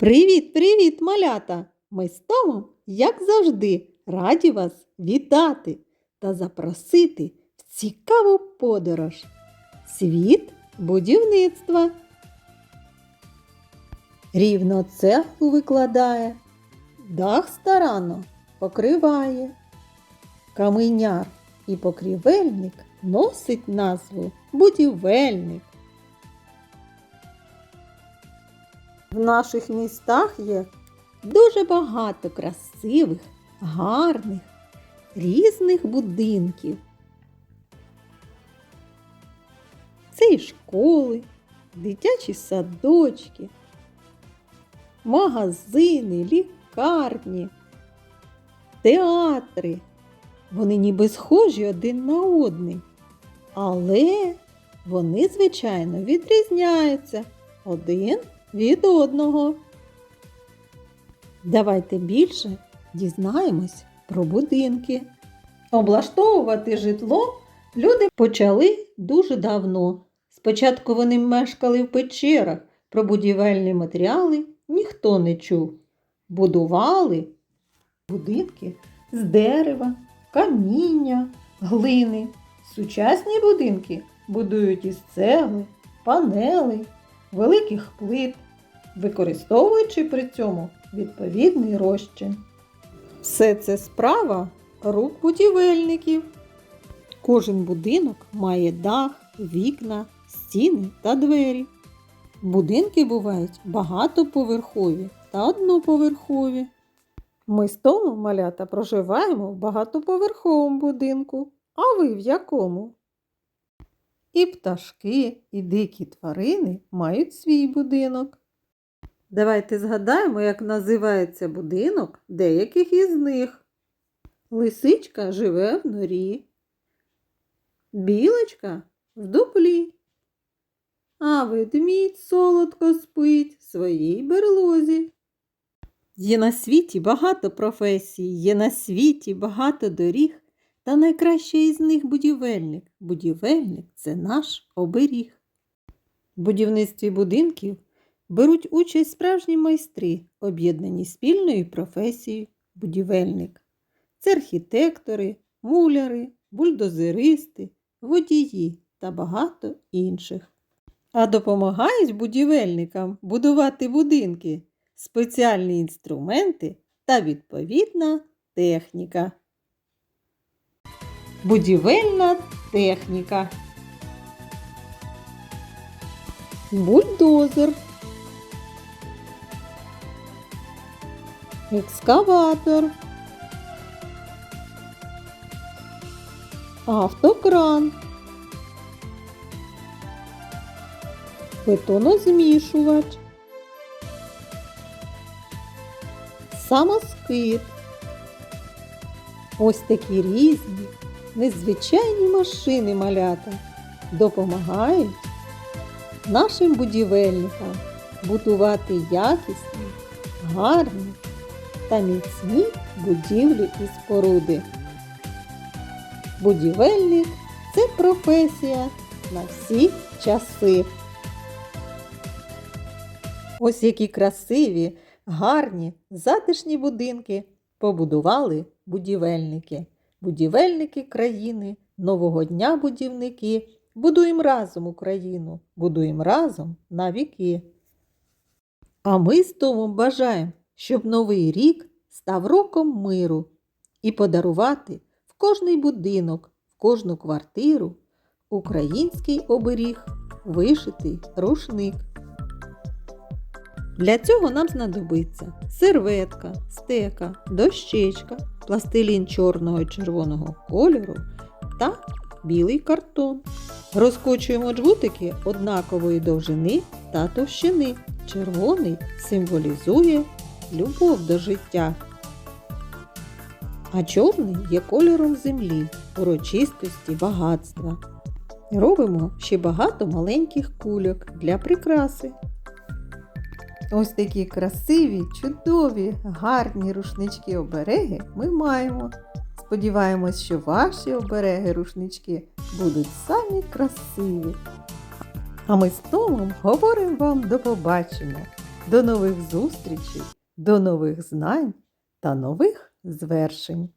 Привіт, привіт, малята! Ми з Томом, як завжди, раді вас вітати та запросити в цікаву подорож. Світ будівництва. Рівно цеглу викладає, дах старанно покриває. Каменяр і покрівельник носить назву будівельник. В наших містах є дуже багато красивих, гарних, різних будинків. Це і школи, дитячі садочки, магазини, лікарні, театри. Вони ніби схожі один на одний, але вони, звичайно, відрізняються один від одного. Давайте більше дізнаємось про будинки. Облаштовувати житло люди почали дуже давно. Спочатку вони мешкали в печерах, про будівельні матеріали ніхто не чув. Будували будинки з дерева, каміння, глини. Сучасні будинки будують із цегли, панелей, великих плит, використовуючи при цьому відповідний розчин. Все це справа рук будівельників. Кожен будинок має дах, вікна, стіни та двері. Будинки бувають багатоповерхові та одноповерхові. Ми з тому малята проживаємо в багатоповерховому будинку. А ви в якому? І пташки, і дикі тварини мають свій будинок. Давайте згадаємо, як називається будинок деяких із них. Лисичка живе в норі, білочка в дуплі, а ведмідь солодко спить в своїй берлозі. Є на світі багато професій, є на світі багато доріг, та найкраще із них будівельник. Будівельник це наш оберіг. В будівництві будинків беруть участь справжні майстри, об'єднані спільною професією будівельник. Це архітектори, муляри, бульдозеристи, водії та багато інших. А допомагають будівельникам будувати будинки, спеціальні інструменти та відповідна техніка. Будівельна техніка. Бульдозер. Екскаватор. Автокран. Бетонозмішувач. Самоскид. Ось такі різні, незвичайні машини малята допомагають нашим будівельникам будувати якісні, гарні та міцні будівлі і споруди. Будівельник це професія на всі часи. Ось які красиві, гарні, затишні будинки побудували будівельники. Будівельники країни, нового дня будівники. Будуємо разом Україну, будуємо разом на віки. А ми з Томом бажаємо, щоб новий рік став роком миру і подарувати в кожний будинок, в кожну квартиру український оберіг, вишитий рушник. Для цього нам знадобиться серветка, стека, дощечка, пластилін чорного і червоного кольору та білий картон. Розкочуємо джгутики однакової довжини та товщини. Червоний символізує любов до життя, а чорний є кольором землі, урочистості, багатства. Робимо ще багато маленьких кульок для прикраси. Ось такі красиві, чудові, гарні рушнички обереги ми маємо. Сподіваємось, що ваші обереги рушнички будуть самі красиві. А ми з Томом говоримо вам до побачення. До нових зустрічей, до нових знань та нових звершень!